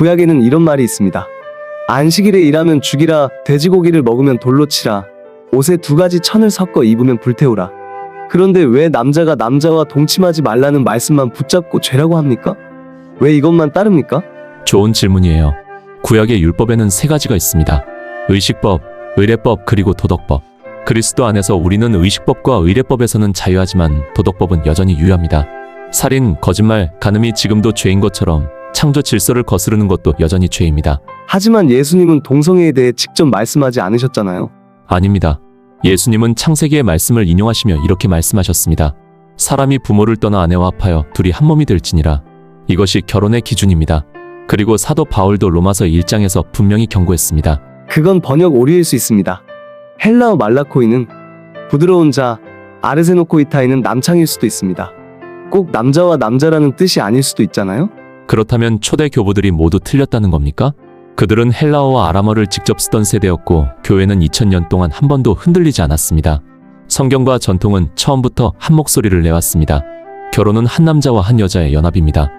구약에는 이런 말이 있습니다. 안식일에 일하면 죽이라, 돼지고기를 먹으면 돌로 치라, 옷에 두 가지 천을 섞어 입으면 불태우라. 그런데 왜 남자가 남자와 동침하지 말라는 말씀만 붙잡고 죄라고 합니까? 왜 이것만 따릅니까? 좋은 질문이에요. 구약의 율법에는 세 가지가 있습니다. 의식법, 의례법, 그리고 도덕법. 그리스도 안에서 우리는 의식법과 의례법에서는 자유하지만 도덕법은 여전히 유효합니다. 살인, 거짓말, 간음이 지금도 죄인 것처럼 창조 질서를 거스르는 것도 여전히 죄입니다. 하지만 예수님은 동성애에 대해 직접 말씀하지 않으셨잖아요. 아닙니다. 예수님은 창세기의 말씀을 인용하시며 이렇게 말씀하셨습니다. 사람이 부모를 떠나 아내와 합하여 둘이 한 몸이 될지니라. 이것이 결혼의 기준입니다. 그리고 사도 바울도 로마서 1장에서 분명히 경고했습니다. 그건 번역 오류일 수 있습니다. 헬라어 말라코이는 부드러운 자, 아르세노코이타이는 남창일 수도 있습니다. 꼭 남자와 남자라는 뜻이 아닐 수도 있잖아요? 그렇다면 초대 교부들이 모두 틀렸다는 겁니까? 그들은 헬라어와 아람어를 직접 쓰던 세대였고 교회는 2000년 동안 한 번도 흔들리지 않았습니다. 성경과 전통은 처음부터 한 목소리를 내왔습니다. 결혼은 한 남자와 한 여자의 연합입니다.